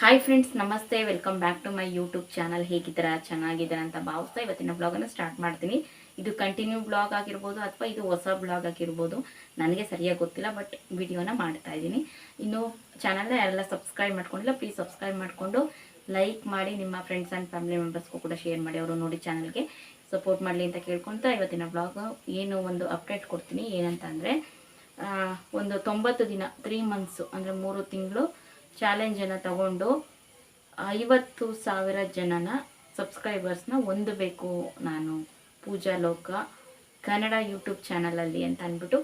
Hi friends ನಮಸ್ತೆ. Welcome back to my YouTube channel ಹೇಗಿದ್ದೀರಾ? ಚೆನ್ನಾಗಿದ್ದೀರಾ ಅಂತ ಭಾವಿಸ್ತಾ ಇವತ್ತಿನ ಬ್ಲಾಗನ್ನು ಸ್ಟಾರ್ಟ್ ಮಾಡ್ತೀನಿ. ಇದು ಕಂಟಿನ್ಯೂ ಬ್ಲಾಗ್ ಆಗಿರ್ಬೋದು ಅಥವಾ ಇದು ಹೊಸ ಬ್ಲಾಗ್ ಆಗಿರ್ಬೋದು. ನನಗೆ ಸರಿಯಾಗಿ ಗೊತ್ತಿಲ್ಲ ಬಟ್ ವಿಡಿಯೋನ ಮಾಡ್ತಾ ಇದ್ದೀನಿ. ಇನ್ನು ಚಾನಲ್ನ ಯಾರೆಲ್ಲ ಸಬ್ಸ್ಕ್ರೈಬ್ ಮಾಡ್ಕೊಂಡಿಲ್ಲ ಪ್ಲೀಸ್ ಸಬ್ಸ್ಕ್ರೈಬ್ ಮಾಡಿಕೊಂಡು ಲೈಕ್ ಮಾಡಿ, ನಿಮ್ಮ ಫ್ರೆಂಡ್ಸ್ ಆ್ಯಂಡ್ ಫ್ಯಾಮಿಲಿ ಮೆಂಬರ್ಸ್ಗೂ ಕೂಡ ಶೇರ್ ಮಾಡಿ, ಅವರು ನೋಡಿ ಚಾನಲ್ಗೆ ಸಪೋರ್ಟ್ ಮಾಡಲಿ ಅಂತ ಕೇಳ್ಕೊತಾ ಇವತ್ತಿನ ಬ್ಲಾಗ್ ಏನು ಒಂದು ಅಪ್ಡೇಟ್ ಕೊಡ್ತೀನಿ. ಏನಂತ ಒಂದು ತೊಂಬತ್ತು ದಿನ ತ್ರೀ ಮಂತ್ಸು ಅಂದರೆ ಮೂರು ತಿಂಗಳು ಚಾಲೆಂಜನ್ನು ತಗೊಂಡು ಐವತ್ತು ಸಾವಿರ ಜನನ ಸಬ್ಸ್ಕ್ರೈಬರ್ಸ್ನ ಹೊಂದಬೇಕು ನಾನು ಪೂಜಾ ಲೋಕ ಕನ್ನಡ ಯೂಟ್ಯೂಬ್ ಚಾನಲಲ್ಲಿ ಅಂತ ಅಂದ್ಬಿಟ್ಟು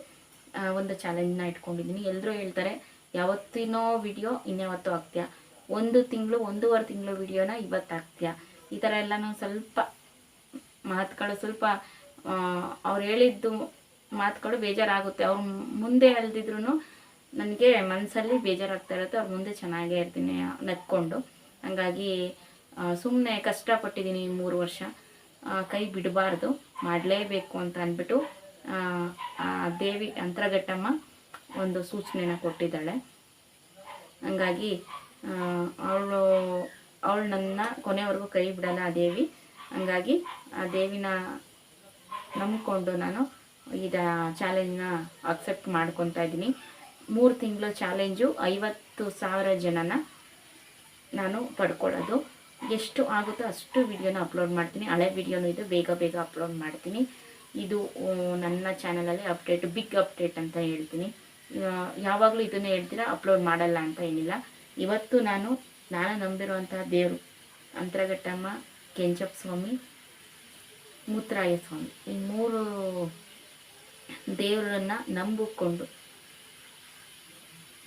ಒಂದು ಚಾಲೆಂಜ್ನ ಇಟ್ಕೊಂಡಿದ್ದೀನಿ. ಎಲ್ಲರೂ ಹೇಳ್ತಾರೆ, ಯಾವತ್ತಿನೋ ವಿಡಿಯೋ ಇನ್ಯಾವತ್ತೂ ಆಗ್ತೀಯಾ? ಒಂದು ತಿಂಗಳು, ಒಂದೂವರೆ ತಿಂಗಳು ವಿಡಿಯೋನ ಇವತ್ತು ಹಾಕ್ತೀಯಾ ಈ ಥರ ಎಲ್ಲನೂ ಸ್ವಲ್ಪ ಮಾತುಗಳು, ಸ್ವಲ್ಪ ಅವ್ರು ಹೇಳಿದ್ದು ಮಾತುಗಳು ಬೇಜಾರಾಗುತ್ತೆ. ಅವ್ರು ಮುಂದೆ ಅಲ್ದಿದ್ರು ನನಗೆ ಮನಸ್ಸಲ್ಲಿ ಬೇಜಾರಾಗ್ತಾ ಇರುತ್ತೆ, ಅವ್ರ ಮುಂದೆ ಚೆನ್ನಾಗೇ ಇರ್ತೀನಿ ನಕ್ಕೊಂಡು ಹಂಗಾಗಿ ಸುಮ್ಮನೆ ಕಷ್ಟಪಟ್ಟಿದ್ದೀನಿ ಮೂರು ವರ್ಷ. ಕೈ ಬಿಡಬಾರ್ದು, ಮಾಡಲೇಬೇಕು ಅಂತ ಅಂದ್ಬಿಟ್ಟು ದೇವಿ ಅಂತರಘಟ್ಟಮ್ಮ ಒಂದು ಸೂಚನೆನ ಕೊಟ್ಟಿದ್ದಾಳೆ. ಹಂಗಾಗಿ ಅವಳು ಅವಳು ನನ್ನ ಕೊನೆವರೆಗೂ ಕೈ ಬಿಡಲ್ಲ ಆ ದೇವಿ. ಹಂಗಾಗಿ, ಆ ದೇವಿನ ನಂಬಿಕೊಂಡು ನಾನು ಇದ ಚಾಲೆಂಜ್ನ ಅಕ್ಸೆಪ್ಟ್ ಮಾಡ್ಕೊತಾ ಇದ್ದೀನಿ. ಮೂರು ತಿಂಗಳ ಚಾಲೆಂಜು ಐವತ್ತು ಸಾವಿರ ಜನನ ನಾನು ಪಡ್ಕೊಳ್ಳೋದು. ಎಷ್ಟು ಆಗುತ್ತೋ ಅಷ್ಟು ವಿಡಿಯೋನ ಅಪ್ಲೋಡ್ ಮಾಡ್ತೀನಿ. ಹಳೆ ವಿಡಿಯೋನು ಇದು, ಬೇಗ ಬೇಗ ಅಪ್ಲೋಡ್ ಮಾಡ್ತೀನಿ. ಇದು ನನ್ನ ಚಾನಲಲ್ಲಿ ಅಪ್ಡೇಟ್ ಬಿಗ್ ಅಪ್ಡೇಟ್ ಅಂತ ಹೇಳ್ತೀನಿ. ಯಾವಾಗಲೂ ಇದನ್ನು ಹೇಳ್ತೀರಾ ಅಪ್ಲೋಡ್ ಮಾಡಲ್ಲ ಅಂತ ಏನಿಲ್ಲ. ಇವತ್ತು ನಾನು ನಾನು ನಂಬಿರುವಂತಹ ದೇವರು, ಅಂತರಘಟ್ಟಮ್ಮ, ಕೆಂಚಪ್ಪ ಸ್ವಾಮಿ, ಮೂತ್ರಾಯ ಸ್ವಾಮಿ. ಈ ಮೂರು ದೇವರನ್ನು ನಂಬಿಕೊಂಡು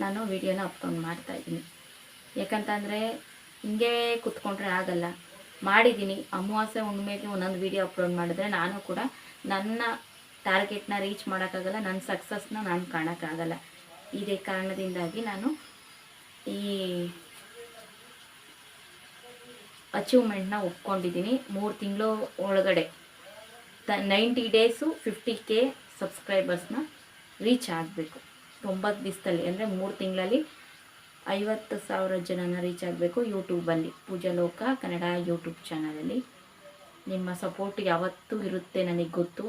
ನಾನು ವೀಡಿಯೋನ ಅಪ್ಲೋಡ್ ಮಾಡ್ತಾ ಇದ್ದೀನಿ. ಯಾಕಂತಂದರೆ, ಹಿಂಗೆ ಕುತ್ಕೊಂಡ್ರೆ ಆಗಲ್ಲ. ಮಾಡಿದ್ದೀನಿ. ಅಮಾವಾಸ್ಯೆ ಹುಣ್ಣಿಮೆಗೆ ಒಂದೊಂದು ವಿಡಿಯೋ ಅಪ್ಲೋಡ್ ಮಾಡಿದ್ರೆ ನಾನು ಕೂಡ ನನ್ನ ಟಾರ್ಗೆಟ್ನ ರೀಚ್ ಮಾಡೋಕ್ಕಾಗಲ್ಲ, ನನ್ನ ಸಕ್ಸಸ್ನ ನಾನು ಕಾಣೋಕ್ಕಾಗಲ್ಲ. ಇದೇ ಕಾರಣದಿಂದಾಗಿ ನಾನು ಈ ಅಚೀವ್ಮೆಂಟ್ನ ಒಪ್ಕೊಂಡಿದ್ದೀನಿ. ಮೂರು ತಿಂಗಳು ಒಳಗಡೆ. ತ ನೈಂಟಿ ಡೇಸು ಫಿಫ್ಟಿ ಕೆ ಸಬ್ಸ್ಕ್ರೈಬರ್ಸ್ನ ರೀಚ್ ಆಗಬೇಕು. ತೊಂಬತ್ತು ದಿವಸದಲ್ಲಿ, ಅಂದರೆ ಮೂರು ತಿಂಗಳಲ್ಲಿ ಐವತ್ತು ಸಾವಿರ ಜನನ ರೀಚ್ ಆಗಬೇಕು. ಯೂಟ್ಯೂಬಲ್ಲಿ ಪೂಜಾ ಲೋಕ, ಕನ್ನಡ ಯೂಟ್ಯೂಬ್ ಚಾನಲಲ್ಲಿ ನಿಮ್ಮ ಸಪೋರ್ಟ್ ಯಾವತ್ತೂ ಇರುತ್ತೆ ನನಗೆ ಗೊತ್ತು.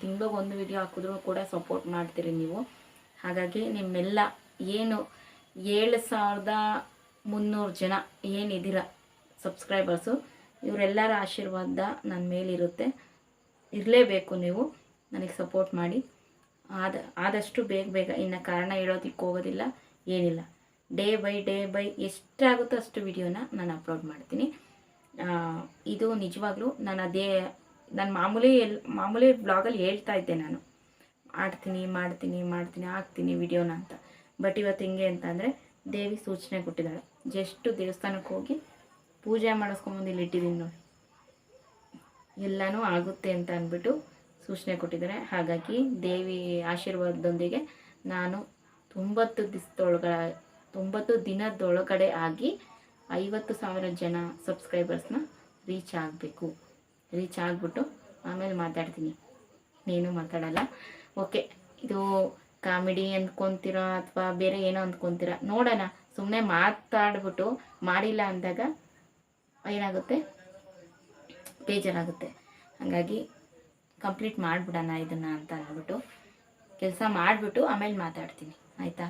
ತಿಂಗಳಿಗೆ ಒಂದು ವಿಡಿಯೋ ಹಾಕಿದ್ರೂ ಕೂಡ ಸಪೋರ್ಟ್ ಮಾಡ್ತೀರಿ ನೀವು. ಹಾಗಾಗಿ ನಿಮ್ಮೆಲ್ಲ ಏನು ಏಳು ಸಾವಿರದ ಮುನ್ನೂರು ಜನ ಏನಿದ್ದೀರ ಸಬ್ಸ್ಕ್ರೈಬರ್ಸು ಇವರೆಲ್ಲರ ಆಶೀರ್ವಾದ ನನ್ನ ಮೇಲಿರುತ್ತೆ. ಇರಲೇಬೇಕು ನೀವು. ನನಗೆ ಸಪೋರ್ಟ್ ಮಾಡಿ. ಆದ, ಆದಷ್ಟು ಬೇಗ ಬೇಗ. ಇನ್ನು ಕಾರಣ ಹೇಳೋದಕ್ಕೆ ಹೋಗೋದಿಲ್ಲ, ಏನಿಲ್ಲ. ಡೇ ಬೈ ಡೇ ಬೈ ಎಷ್ಟಾಗುತ್ತೋ ಅಷ್ಟು ವಿಡಿಯೋನ ನಾನು ಅಪ್ಲೋಡ್ ಮಾಡ್ತೀನಿ. ಇದು ನಿಜವಾಗ್ಲೂ ನಾನು ಅದೇ, ನಾನು ಮಾಮೂಲಿ ಎಲ್, ಮಾಮೂಲಿ ಬ್ಲಾಗಲ್ಲಿ ಹೇಳ್ತಾ ಇದ್ದೆ ನಾನು. ಆಡ್ತೀನಿ ಮಾಡ್ತೀನಿ ಮಾಡ್ತೀನಿ, ಹಾಕ್ತೀನಿ ವಿಡಿಯೋನ ಅಂತ. ಬಟ್ ಇವತ್ತು ಹಿಂಗೆ ಅಂತಂದರೆ ದೇವಿ ಸೂಚನೆ ಕೊಟ್ಟಿದ್ದಾಳೆ. ಜಸ್ಟು ದೇವಸ್ಥಾನಕ್ಕೆ ಹೋಗಿ ಪೂಜೆ ಮಾಡಿಸ್ಕೊಂಬಂದು ಇಲ್ಲಿ ಇಟ್ಟಿದ್ದೀನಿ ನೋಡಿ. ಎಲ್ಲನೂ ಆಗುತ್ತೆ ಅಂತ ಅಂದ್ಬಿಟ್ಟು ಸೂಚನೆ ಕೊಟ್ಟಿದ್ದಾರೆ. ಹಾಗಾಗಿ ದೇವಿ ಆಶೀರ್ವಾದದೊಂದಿಗೆ ನಾನು ತೊಂಬತ್ತು ದಿವಸದೊಳಗ ತೊಂಬತ್ತು ದಿನದೊಳಗಡೆ ಆಗಿ ಐವತ್ತು ಸಾವಿರ ಜನ ಸಬ್ಸ್ಕ್ರೈಬರ್ಸ್ನ ರೀಚ್ ಆಗಬೇಕು. ರೀಚ್ ಆಗಿಬಿಟ್ಟು ಆಮೇಲೆ ಮಾತಾಡ್ತೀನಿ. ನೀನು ಮಾತಾಡಲ್ಲ. ಓಕೆ, ಇದು ಕಾಮಿಡಿ ಅಂದ್ಕೊತೀರಾ ಅಥವಾ ಬೇರೆ ಏನೋ ಅಂದ್ಕೊತೀರಾ? ನೋಡೋಣ. ಸುಮ್ಮನೆ ಮಾತಾಡ್ಬಿಟ್ಟು ಮಾಡಿಲ್ಲ ಅಂದಾಗ ಏನಾಗುತ್ತೆ? ಬೇಜಾರಾಗುತ್ತೆ. ಹಾಗಾಗಿ ಕಂಪ್ಲೀಟ್ ಮಾಡಿಬಿಡೋಣ ಇದನ್ನು ಅಂತ ಅಂದ್ಬಿಟ್ಟು ಕೆಲಸ ಮಾಡಿಬಿಟ್ಟು ಆಮೇಲೆ ಮಾತಾಡ್ತೀನಿ, ಆಯಿತಾ?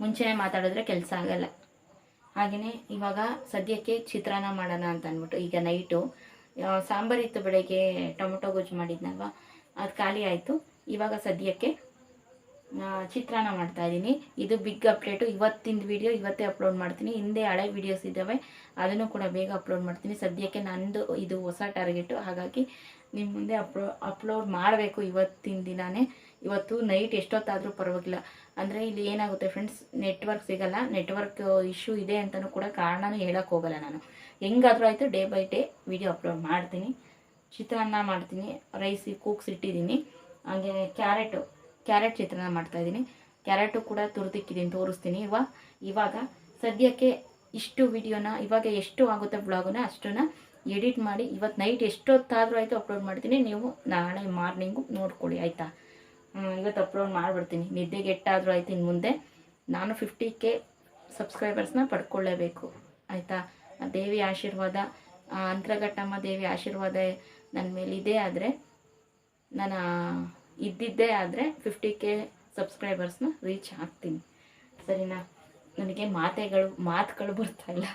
ಮುಂಚೆನೇ ಮಾತಾಡಿದ್ರೆ ಕೆಲಸ ಆಗಲ್ಲ. ಹಾಗೆಯೇ ಇವಾಗ ಸದ್ಯಕ್ಕೆ ಚಿತ್ರಾನ್ನ ಮಾಡೋಣ ಅಂತ ಅಂದ್ಬಿಟ್ಟು, ಈಗ ನೈಟು ಸಾಂಬಾರಿತ್ತು ಬೆಳಗ್ಗೆ ಟೊಮೊಟೊ ಗೊಜ್ಜು ಮಾಡಿದ್ನಲ್ವ? ಅದು ಖಾಲಿ ಆಯಿತು. ಇವಾಗ ಸದ್ಯಕ್ಕೆ ಚಿತ್ರಾನ್ನ ಮಾಡ್ತಾ ಇದ್ದೀನಿ. ಇದು ಬಿಗ್ ಅಪ್ಡೇಟು ಇವತ್ತಿನ ವಿಡಿಯೋ ಇವತ್ತೇ ಅಪ್ಲೋಡ್ ಮಾಡ್ತೀನಿ. ಹಿಂದೆ ಹಳೆ ವೀಡಿಯೋಸ್ ಇದ್ದಾವೆ. ಅದನ್ನು ಕೂಡ ಬೇಗ ಅಪ್ಲೋಡ್ ಮಾಡ್ತೀನಿ. ಸದ್ಯಕ್ಕೆ ನಂದು ಇದು ಹೊಸ ಟಾರ್ಗೆಟು ಹಾಗಾಗಿ ನಿಮ್ಮ ಮುಂದೆ ಅಪ್ಲೋ ಅಪ್ಲೋಡ್ ಮಾಡಬೇಕು ಇವತ್ತಿನ ದಿನಾನೇ. ಇವತ್ತು ನೈಟ್ ಎಷ್ಟೊತ್ತಾದರೂ ಪರವಾಗಿಲ್ಲ. ಅಂದರೆ ಇಲ್ಲಿ ಏನಾಗುತ್ತೆ ಫ್ರೆಂಡ್ಸ್ ನೆಟ್ವರ್ಕ್ ಸಿಗಲ್ಲ. ನೆಟ್ವರ್ಕ್ ಇಶ್ಯೂ ಇದೆ ಅಂತಲೂ ಕೂಡ ಕಾರಣನೂ ಹೇಳೋಕ್ಕೆ ಹೋಗಲ್ಲ ನಾನು. ಹೆಂಗಾದರೂ ಆಯಿತು day by day video upload ಮಾಡ್ತೀನಿ. ಚಿತ್ರಾನ್ನ ಮಾಡ್ತೀನಿ. ರೈಸ್ ಕೂಗ್ಸಿಟ್ಟಿದ್ದೀನಿ ಹಾಗೆ ಕ್ಯಾರೆಟು ಕ್ಯಾರೆಟ್ ಚಿತ್ರಾನ್ನ ಮಾಡ್ತಾಯಿದ್ದೀನಿ ಕ್ಯಾರೆಟು ಕೂಡ ತುರಿದಿಕ್ಕಿದ್ದೀನಿ ತೋರಿಸ್ತೀನಿ ಇವಾಗ ಇವಾಗ ಸದ್ಯಕ್ಕೆ ಇಷ್ಟು ವಿಡಿಯೋನ, ಇವಾಗ ಎಷ್ಟು ಆಗುತ್ತೆ ಬ್ಲಾಗನ್ನ ಅಷ್ಟನ್ನ ಎಡಿಟ್ ಮಾಡಿ ಇವತ್ತು ನೈಟ್ ಎಷ್ಟೊತ್ತಾದರೂ ಆಯಿತು ಅಪ್ಲೋಡ್ ಮಾಡ್ತೀನಿ. ನೀವು ನಾಳೆ ಮಾರ್ನಿಂಗು ನೋಡ್ಕೊಳ್ಳಿ, ಆಯಿತಾ? ಇವತ್ತು ಅಪ್ಲೋಡ್ ಮಾಡಿಬಿಡ್ತೀನಿ. ನಿದ್ದೆಗೆ ಎಟ್ಟಾದರೂ ಆಯಿತು ಇನ್ನು ಮುಂದೆ. ನಾನು ಫಿಫ್ಟಿ ಕೆ ಸಬ್ಸ್ಕ್ರೈಬರ್ಸ್ನ ಪಡ್ಕೊಳ್ಳೇಬೇಕು, ಆಯಿತಾ? ದೇವಿ ಆಶೀರ್ವಾದ ಅಂತರಘಟ್ಟಮ್ಮ ದೇವಿ ಆಶೀರ್ವಾದ ನನ್ನ ಮೇಲಿದೆ, ಆದರೆ ನಾನು ಇದ್ದಿದ್ದೇ ಆದರೆ ಫಿಫ್ಟಿ ಕೆ ಸಬ್ಸ್ಕ್ರೈಬರ್ಸ್ನ ರೀಚ್ ಆಗ್ತೀನಿ. ಸರಿನಾ? ನನಗೆ ಮಾತೆಗಳು, ಮಾತುಗಳು ಬರ್ತಾ ಇಲ್ಲ.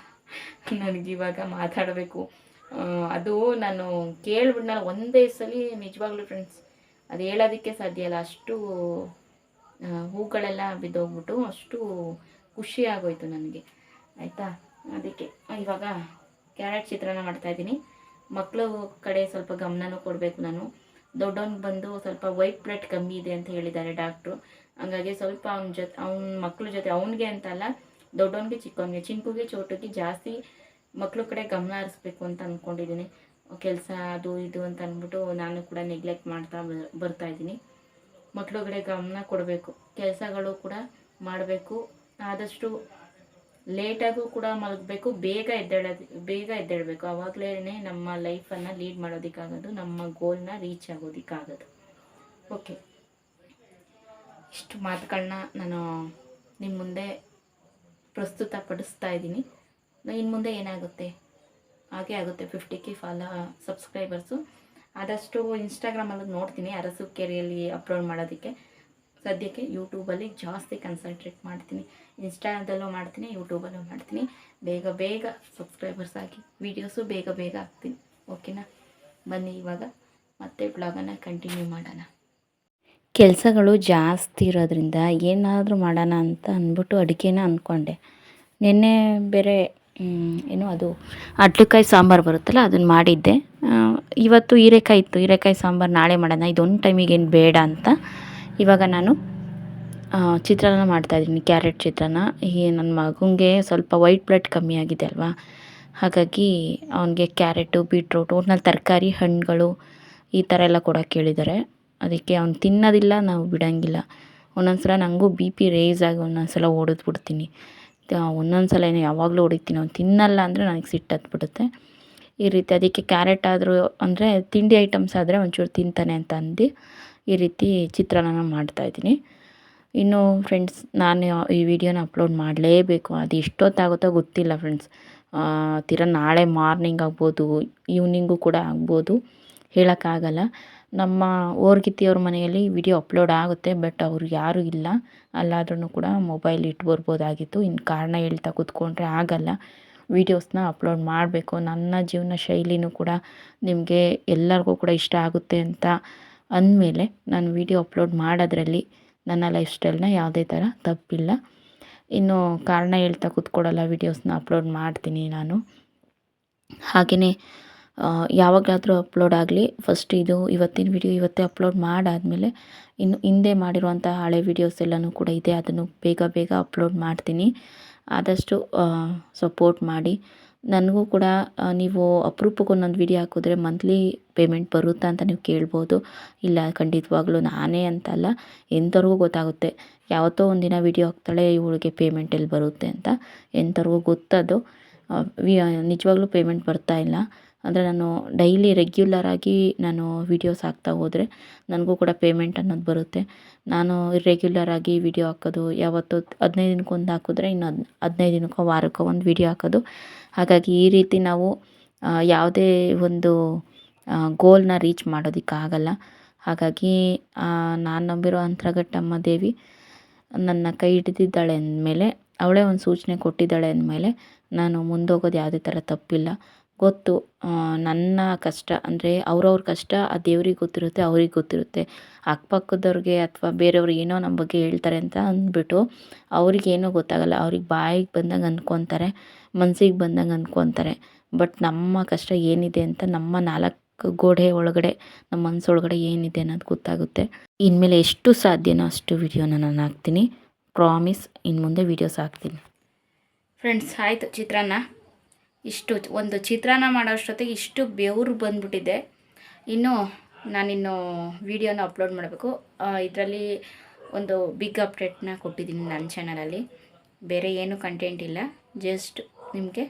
ನನಗಿವಾಗ ಮಾತಾಡಬೇಕು. ಅದು ನಾನು ಕೇಳಿಬಿಡ್ನಲ್ಲ, ಒಂದೇ ಸಲ ನಿಜವಾಗ್ಲೂ ಫ್ರೆಂಡ್ಸ್ ಅದು ಹೇಳೋದಕ್ಕೆ ಸಾಧ್ಯ ಇಲ್ಲ. ಅಷ್ಟು ಹೂಗಳೆಲ್ಲ ಬಿದ್ದೋಗ್ಬಿಟ್ಟು ಅಷ್ಟು ಖುಷಿ ಆಗೋಯ್ತು ನನಗೆ. ಆಯಿತಾ? ಅದಕ್ಕೆ, ಇವಾಗ ಕ್ಯಾರೆಟ್ ಚಿತ್ರಾನ್ನ ಮಾಡ್ತಾಯಿದ್ದೀನಿ ಮಕ್ಕಳು ಕಡೆ ಸ್ವಲ್ಪ ಗಮನನೂ ಕೊಡಬೇಕು ನಾನು. ದೊಡ್ಡವನಿಗೆ ಬಂದು ಸ್ವಲ್ಪ ವೈಟ್ ಬ್ಲಡ್ ಕಮ್ಮಿ ಇದೆ ಅಂತ ಹೇಳಿದ್ದಾರೆ ಡಾಕ್ಟ್ರು. ಹಂಗಾಗಿ ಸ್ವಲ್ಪ ಅವ್ನ ಜೊತೆ, ಅವ್ನ ಮಕ್ಳ ಜೊತೆ, ಅವನಿಗೆ ಅಂತಲ್ಲ ದೊಡ್ಡವನಿಗೆ ಚಿಕ್ಕವನಿಗೆ ಚಿಂಕುಗೆ ಚೋಟುಗೆ ಜಾಸ್ತಿ ಮಕ್ಕಳು ಕಡೆ ಗಮನ ಹರಿಸ್ಬೇಕು ಅಂತ ಅಂದ್ಕೊಂಡಿದ್ದೀನಿ ಕೆಲಸ ಅದು ಇದು ಅಂತ ಅಂದ್ಬಿಟ್ಟು ನಾನು ಕೂಡ ನೆಗ್ಲೆಕ್ಟ್ ಮಾಡ್ತಾ ಬರ್ತಾ ಇದ್ದೀನಿ. ಮಕ್ಳ ಕಡೆ ಗಮನ ಕೊಡಬೇಕು. ಕೆಲಸಗಳು ಕೂಡ ಮಾಡಬೇಕು. ಆದಷ್ಟು ಲೇಟಾಗೂ ಕೂಡ ಮಲಗಬೇಕು, ಬೇಗ ಎದ್ದೇಳೋದು, ಬೇಗ ಎದ್ದೇಳಬೇಕು. ಅವಾಗಲೇ ನಮ್ಮ ಲೈಫನ್ನು ಲೀಡ್ ಮಾಡೋದಕ್ಕಾಗೋದು, ನಮ್ಮ ಗೋಲ್ನ ರೀಚ್ ಆಗೋದಕ್ಕಾಗೋದು. ಓಕೆ ಇಷ್ಟು ಮಾತುಗಳನ್ನ ನಾನು ನಿಮ್ಮ ಮುಂದೆ ಪ್ರಸ್ತುತ ಪಡಿಸ್ತಾ ಇದ್ದೀನಿ. ಇನ್ನು ಮುಂದೆ ಏನಾಗುತ್ತೆ? ಹಾಗೆ ಆಗುತ್ತೆ. ಫಿಫ್ಟಿ ಕೆ ಫಾಲೋ ಸಬ್ಸ್ಕ್ರೈಬರ್ಸು ಆದಷ್ಟು ಇನ್ಸ್ಟಾಗ್ರಾಮಲ್ಲಿ ನೋಡ್ತೀನಿ, ಅರಸು ಕೆರೆಯಲ್ಲಿ ಅಪ್ಲೋಡ್ ಮಾಡೋದಕ್ಕೆ. ಸದ್ಯಕ್ಕೆ ಯೂಟ್ಯೂಬಲ್ಲಿ ಜಾಸ್ತಿ ಕನ್ಸಂಟ್ರೇಟ್ ಮಾಡ್ತೀನಿ. ಇನ್ಸ್ಟಾದಲ್ಲೂ ಮಾಡ್ತೀನಿ, ಯೂಟ್ಯೂಬಲ್ಲೂ ಮಾಡ್ತೀನಿ. ಬೇಗ ಬೇಗ ಸಬ್ಸ್ಕ್ರೈಬರ್ಸ್ ಆಗಿ ವೀಡಿಯೋಸು ಬೇಗ ಬೇಗ ಹಾಕ್ತೀನಿ. ಓಕೆನಾ ಬನ್ನಿ ಇವಾಗ. ಮತ್ತೆ ಬ್ಲಾಗನ್ನು ಕಂಟಿನ್ಯೂ ಮಾಡೋಣ. ಕೆಲಸಗಳು ಜಾಸ್ತಿ ಇರೋದ್ರಿಂದ ಏನಾದರೂ ಮಾಡೋಣ ಅಂತ ಅಂದ್ಬಿಟ್ಟು ಅಡುಗೆನ ಅಂದ್ಕೊಂಡೆ ನಿನ್ನೆ ಬೇರೆ ಏನು ಅದು ಅಡ್ಲಿಕಾಯಿ ಸಾಂಬಾರು ಬರುತ್ತಲ್ಲ ಅದನ್ನು ಮಾಡಿದ್ದೆ. ಇವತ್ತು ಹೀರೆಕಾಯಿ ಇತ್ತು. ಹೀರೆಕಾಯಿ ಸಾಂಬಾರು ನಾಳೆ ಮಾಡೋಣ. ಇದೊಂದು ಟೈಮಿಗೇನು ಬೇಡ ಅಂತ. ಇವಾಗ ನಾನು ಚಿತ್ರಾನ್ನ ಮಾಡ್ತಾಯಿದ್ದೀನಿ ಕ್ಯಾರೆಟ್ ಚಿತ್ರಾನ್ನ. ಈ ನನ್ನ ಮಗನಿಗೆ ಸ್ವಲ್ಪ ವೈಟ್ ಬ್ಲಡ್ ಕಮ್ಮಿ ಆಗಿದೆ ಅಲ್ವಾ? ಹಾಗಾಗಿ ಅವನಿಗೆ ಕ್ಯಾರೆಟು, ಬೀಟ್ರೂಟು ಒಟ್ನಲ್ಲಿ ತರಕಾರಿ, ಹಣ್ಣುಗಳು ಈ ಥರ ಎಲ್ಲ ಕೊಡೋಕೆ ಹೇಳಿದ್ದಾರೆ. ಅದಕ್ಕೆ ಅವ್ನು ತಿನ್ನೋದಿಲ್ಲ, ನಾವು ಬಿಡೋಂಗಿಲ್ಲ. ಒಂದೊಂದು ಸಲ ನನಗೂ ಬಿ ಪಿ ರೇಸ್ ಆಗಿ ಒಂದೊಂದು ಸಲ ಹೊಡೆದ್ಬಿಡ್ತೀನಿ ಒಂದೊಂದು ಸಲ ಏನು ಯಾವಾಗಲೂ ಹೊಡಿತೀನಿ ಅವ್ನು ತಿನ್ನಲ್ಲ ಅಂದರೆ ನನಗೆ ಸಿಟ್ಟು ಹತ್ಬಿಡುತ್ತೆ. ಈ ರೀತಿ ಅದಕ್ಕೆ ಕ್ಯಾರೆಟ್ ಆದರೂ ಅಂದರೆ ತಿಂಡಿ ಐಟಮ್ಸ್ ಆದರೆ ಒಂಚೂರು ತಿಂತಾನೆ ಅಂತ ಅಂದು. ಈ ರೀತಿ ಚಿತ್ರಾನ್ನ ಮಾಡ್ತಾಯಿದ್ದೀನಿ ಇನ್ನು ಫ್ರೆಂಡ್ಸ್ ನಾನು ಈ ವಿಡಿಯೋನ ಅಪ್ಲೋಡ್ ಮಾಡಲೇಬೇಕು. ಅದು ಎಷ್ಟೊತ್ತಾಗುತ್ತೋ ಗೊತ್ತಿಲ್ಲ ಫ್ರೆಂಡ್ಸ್ ತೀರಾ ನಾಳೆ ಮಾರ್ನಿಂಗ್ ಆಗ್ಬೋದು ಈವ್ನಿಂಗು ಕೂಡ ಆಗ್ಬೋದು. ಹೇಳೋಕ್ಕಾಗಲ್ಲ. ನಮ್ಮ ಓರ್ಗಿತ್ತಿಯವ್ರ ಮನೆಯಲ್ಲಿ ವಿಡಿಯೋ ಅಪ್ಲೋಡ್ ಆಗುತ್ತೆ ಬಟ್ ಅವರು ಯಾರೂ ಇಲ್ಲ. ಅಲ್ಲಾದ್ರೂ ಕೂಡ ಮೊಬೈಲ್ ಇಟ್ಟು ಬರ್ಬೋದಾಗಿತ್ತು. ಇನ್ನು ಕಾರಣ ಹೇಳ್ತಾ ಕೂತ್ಕೊಂಡ್ರೆ ಆಗಲ್ಲ. ವಿಡಿಯೋಸ್ನ ಅಪ್ಲೋಡ್ ಮಾಡಬೇಕು. ನನ್ನ ಜೀವನ ಶೈಲಿನೂ ಕೂಡ ನಿಮಗೆ ಎಲ್ಲರಿಗೂ ಕೂಡ ಇಷ್ಟ ಆಗುತ್ತೆ ಅಂತ ಅಂದಮೇಲೆ ನಾನು ವಿಡಿಯೋ ಅಪ್ಲೋಡ್ ಮಾಡೋದ್ರಲ್ಲಿ ನನ್ನ ಲೈಫ್ ಸ್ಟೈಲ್ನ ಯಾವುದೇ ಥರ ತಪ್ಪಿಲ್ಲ. ಇನ್ನು ಕಾರಣ ಹೇಳ್ತಾ ಕೂತ್ಕೊಳ್ಳಲ್ಲ, ವೀಡಿಯೋಸ್ನ ಅಪ್ಲೋಡ್ ಮಾಡ್ತೀನಿ ನಾನು. ಹಾಗೆಯೇ ಯಾವಾಗಾದರೂ ಅಪ್ಲೋಡ್ ಆಗಲಿ, ಫಸ್ಟ್ ಇದು ಇವತ್ತಿನ ವಿಡಿಯೋ ಇವತ್ತೇ ಅಪ್ಲೋಡ್ ಮಾಡಾದಮೇಲೆ ಇನ್ನು ಹಿಂದೆ ಮಾಡಿರುವಂಥ ಹಳೆ ವೀಡಿಯೋಸ್ ಎಲ್ಲನೂ ಕೂಡ ಇದೆ, ಅದನ್ನು ಬೇಗ ಬೇಗ ಅಪ್ಲೋಡ್ ಮಾಡ್ತೀನಿ. ಆದಷ್ಟು ಸಪೋರ್ಟ್ ಮಾಡಿ. ನನಗೂ ಕೂಡ ನೀವು ಅಪರೂಪಕ್ಕೆ ಒಂದೊಂದು ವಿಡಿಯೋ ಹಾಕಿದ್ರೆ ಮಂತ್ಲಿ ಪೇಮೆಂಟ್ ಬರುತ್ತಾ ಅಂತ ನೀವು ಕೇಳ್ಬೋದು. ಇಲ್ಲ, ಖಂಡಿತವಾಗ್ಲೂ ನಾನೇ ಅಂತಲ್ಲ ಎಂಥವ್ರಿಗೂ ಗೊತ್ತಾಗುತ್ತೆ. ಯಾವತ್ತೋ ಒಂದಿನ ವಿಡಿಯೋ ಹಾಕ್ತಾಳೆ, ಇವಳಿಗೆ ಪೇಮೆಂಟ್ ಎಲ್ಲಿ ಬರುತ್ತೆ ಅಂತ. ಎಂಥವ್ರಿಗೂ ಗೊತ್ತದು. ವಿ ನಿಜವಾಗ್ಲೂ ಪೇಮೆಂಟ್ ಬರ್ತಾ ಇಲ್ಲ. ಅಂದರೆ ನಾನು ಡೈಲಿ ರೆಗ್ಯುಲರಾಗಿ ನಾನು ವೀಡಿಯೋಸ್ ಹಾಕ್ತಾ ಹೋದರೆ ನನಗೂ ಕೂಡ ಪೇಮೆಂಟ್ ಅನ್ನೋದು ಬರುತ್ತೆ. ನಾನು ಇರ್ರೆಗ್ಯುಲರಾಗಿ ವೀಡಿಯೋ ಹಾಕೋದು, ಯಾವತ್ತೋ ಹದಿನೈದು ದಿನಕ್ಕೊಂದು ಹಾಕಿದ್ರೆ ಇನ್ನು ಹದ್, ಹದಿನೈದು ದಿನಕ್ಕೋ ವಾರಕ್ಕೋ ಒಂದು ವೀಡಿಯೋ ಹಾಕೋದು. ಹಾಗಾಗಿ ಈ ರೀತಿ ನಾವು ಯಾವುದೇ ಒಂದು ಗೋಲ್ನ ರೀಚ್ ಮಾಡೋದಕ್ಕಾಗಲ್ಲ ಹಾಗಾಗಿ ನಾನು ನಂಬಿರೋ ಅಂತರಘಟ್ಟಮ್ಮ ದೇವಿ ನನ್ನ ಕೈ ಹಿಡಿದಿದ್ದಾಳೆ ಅಂದಮೇಲೆ, ಅವಳೇ ಒಂದು ಸೂಚನೆ ಕೊಟ್ಟಿದ್ದಾಳೆ ಅಂದಮೇಲೆ ನಾನು ಮುಂದೋಗೋದು ಯಾವುದೇ ಥರ ತಪ್ಪಿಲ್ಲ. ಗೊತ್ತು. ನನ್ನ ಕಷ್ಟ ಅಂದರೆ ಅವ್ರವ್ರ ಕಷ್ಟ ಆ ದೇವ್ರಿಗೆ ಗೊತ್ತಿರುತ್ತೆ, ಅವ್ರಿಗೆ ಗೊತ್ತಿರುತ್ತೆ. ಅಕ್ಕಪಕ್ಕದವ್ರಿಗೆ ಅಥವಾ ಬೇರೆಯವ್ರು ಏನೋ ನಮ್ಮ ಬಗ್ಗೆ ಹೇಳ್ತಾರೆ ಅಂತ ಅಂದ್ಬಿಟ್ಟು ಅವ್ರಿಗೇನೂ ಗೊತ್ತಾಗಲ್ಲ. ಅವ್ರಿಗೆ ಬಾಯಿಗೆ ಬಂದಂಗೆ ಅಂದ್ಕೊತಾರೆ ಮನಸ್ಸಿಗೆ ಬಂದಂಗೆ ಅಂದ್ಕೊತಾರೆ. ಬಟ್ ನಮ್ಮ ಕಷ್ಟ ಏನಿದೆ ಅಂತ ನಮ್ಮ ನಾಲ್ಕು ಗೋಡೆ ಒಳಗಡೆ, ನಮ್ಮ ಮನಸ್ಸೊಳಗಡೆ ಏನಿದೆ ಅನ್ನೋದು ಗೊತ್ತಾಗುತ್ತೆ. ಇನ್ಮೇಲೆ ಎಷ್ಟು ಸಾಧ್ಯನೋ ಅಷ್ಟು ವಿಡಿಯೋನ ನಾನು ಹಾಕ್ತೀನಿ. ಪ್ರಾಮಿಸ್ ಇನ್ನು ಮುಂದೆ ವೀಡಿಯೋಸ್ ಹಾಕ್ತೀನಿ. ಫ್ರೆಂಡ್ಸ್ ಆಯಿತು. ಚಿತ್ರಾನ್ನ. ಇಷ್ಟು ಒಂದು ಚಿತ್ರಾನ್ನ ಮಾಡೋಷ್ಟೊತ್ತಿಗೆ ಇಷ್ಟು ಬೆವರು ಬಂದ್ಬಿಟ್ಟಿದೆ. ಇನ್ನು ನಾನಿನ್ನು ವೀಡಿಯೋನ ಅಪ್ಲೋಡ್ ಮಾಡಬೇಕು. ಇದರಲ್ಲಿ ಒಂದು ಬಿಗ್ ಅಪ್ಡೇಟ್ನ ಕೊಟ್ಟಿದ್ದೀನಿ ನನ್ನ ಚಾನಲಲ್ಲಿ ಬೇರೆ ಏನು ಕಂಟೆಂಟ್ ಇಲ್ಲ. ಜಸ್ಟ್ ನಿಮಗೆ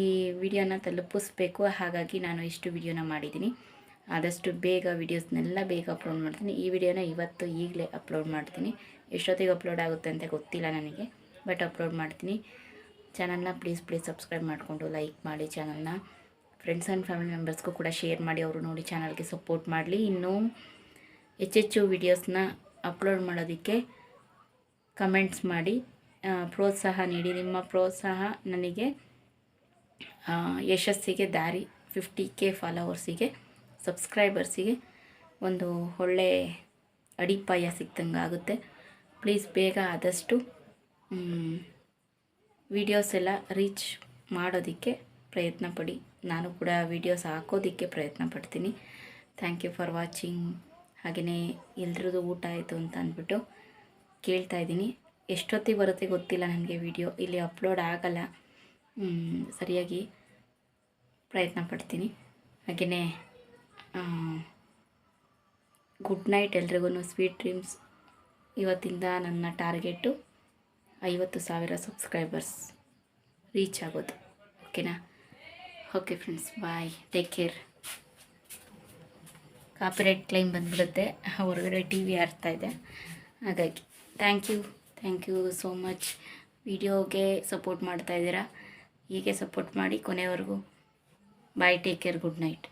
ಈ ವಿಡಿಯೋನ ತಲುಪಿಸ್ಬೇಕು. ಹಾಗಾಗಿ ನಾನು ಇಷ್ಟು ವಿಡಿಯೋನ ಮಾಡಿದ್ದೀನಿ. ಆದಷ್ಟು ಬೇಗ ವಿಡಿಯೋಸ್ನೆಲ್ಲ ಬೇಗ ಅಪ್ಲೋಡ್ ಮಾಡ್ತೀನಿ. ಈ ವಿಡಿಯೋನ ಇವತ್ತು ಈಗಲೇ ಅಪ್ಲೋಡ್ ಮಾಡ್ತೀನಿ. ಎಷ್ಟೊತ್ತಿಗೆ ಅಪ್ಲೋಡ್ ಆಗುತ್ತೆ ಅಂತ ಗೊತ್ತಿಲ್ಲ ನನಗೆ. ಬಟ್ ಅಪ್ಲೋಡ್ ಮಾಡ್ತೀನಿ. ಚಾನಲ್ನ ಪ್ಲೀಸ್ ಪ್ಲೀಸ್ ಸಬ್ಸ್ಕ್ರೈಬ್ ಮಾಡಿಕೊಂಡು ಲೈಕ್ ಮಾಡಿ ಚಾನಲ್ನ ಫ್ರೆಂಡ್ಸ್ ಆ್ಯಂಡ್ ಫ್ಯಾಮಿಲಿ ಮೆಂಬರ್ಸ್ಗೂ ಕೂಡ ಶೇರ್ ಮಾಡಿ, ಅವರು ನೋಡಿ ಚಾನಲ್ಗೆ ಸಪೋರ್ಟ್ ಮಾಡಲಿ. ಇನ್ನೂ ಹೆಚ್ಚೆಚ್ಚು ವಿಡಿಯೋಸ್ನ ಅಪ್ಲೋಡ್ ಮಾಡೋದಕ್ಕೆ ಕಮೆಂಟ್ಸ್ ಮಾಡಿ. ಪ್ರೋತ್ಸಾಹ ನೀಡಿ. ನಿಮ್ಮ ಪ್ರೋತ್ಸಾಹ ನನಗೆ ಯಶಸ್ಸಿಗೆ, ದಾರಿ ಫಿಫ್ಟಿ ಕೆ ಫಾಲೋವರ್ಸಿಗೆ ಸಬ್ಸ್ಕ್ರೈಬರ್ಸಿಗೆ ಒಂದು ಒಳ್ಳೆ ಅಡಿಪಾಯ ಸಿಕ್ದಂಗೆ ಆಗುತ್ತೆ ಪ್ಲೀಸ್ ಬೇಗ ಆದಷ್ಟು ವಿಡಿಯೋಸ್ ಎಲ್ಲ ರೀಚ್ ಮಾಡೋದಕ್ಕೆ ಪ್ರಯತ್ನ ಪಡಿ. ನಾನು ಕೂಡ ವಿಡಿಯೋಸ್ ಹಾಕೋದಕ್ಕೆ ಪ್ರಯತ್ನ ಪಡ್ತೀನಿ. ಥ್ಯಾಂಕ್ ಯು ಫಾರ್ ವಾಚಿಂಗ್ ಹಾಗೆಯೇ ಎಲ್ರದ್ದು ಊಟ ಆಯಿತು ಅಂತ ಅಂದ್ಬಿಟ್ಟು ಕೇಳ್ತಾ ಇದ್ದೀನಿ. ಎಷ್ಟೊತ್ತಿಗೆ ಬರುತ್ತೆ ಗೊತ್ತಿಲ್ಲ ನನಗೆ ವಿಡಿಯೋ ಇಲ್ಲಿ ಅಪ್ಲೋಡ್ ಆಗಲ್ಲ. ಸರಿಯಾಗಿ ಪ್ರಯತ್ನ ಪಡ್ತೀನಿ. ಹಾಗೆಯೇ ಗುಡ್ ನೈಟ್ ಎಲ್ರಿಗೂ ಸ್ವೀಟ್ ಡ್ರೀಮ್ಸ್ ಇವತ್ತಿಂದ ನನ್ನ ಟಾರ್ಗೆಟು ಐವತ್ತು ಸಾವಿರ ಸಬ್ಸ್ಕ್ರೈಬರ್ಸ್ ರೀಚ್ ಆಗೋದು. ಓಕೆನಾ okay friends bye take care copyright claim ಬಂದ್ಬಿಡುತ್ತೆ. ಹೊರಗಡೆ ಟಿ ವಿ ಆಡ್ತಾ ಇದೆ. ಹಾಗಾಗಿ thank you thank you so much ವಿಡಿಯೋಗೆ ಸಪೋರ್ಟ್ ಮಾಡ್ತಾ ಇದ್ದೀರಾ? ಹೀಗೆ ಸಪೋರ್ಟ್ ಮಾಡಿ ಕೊನೆವರೆಗೂ. Bye take care good night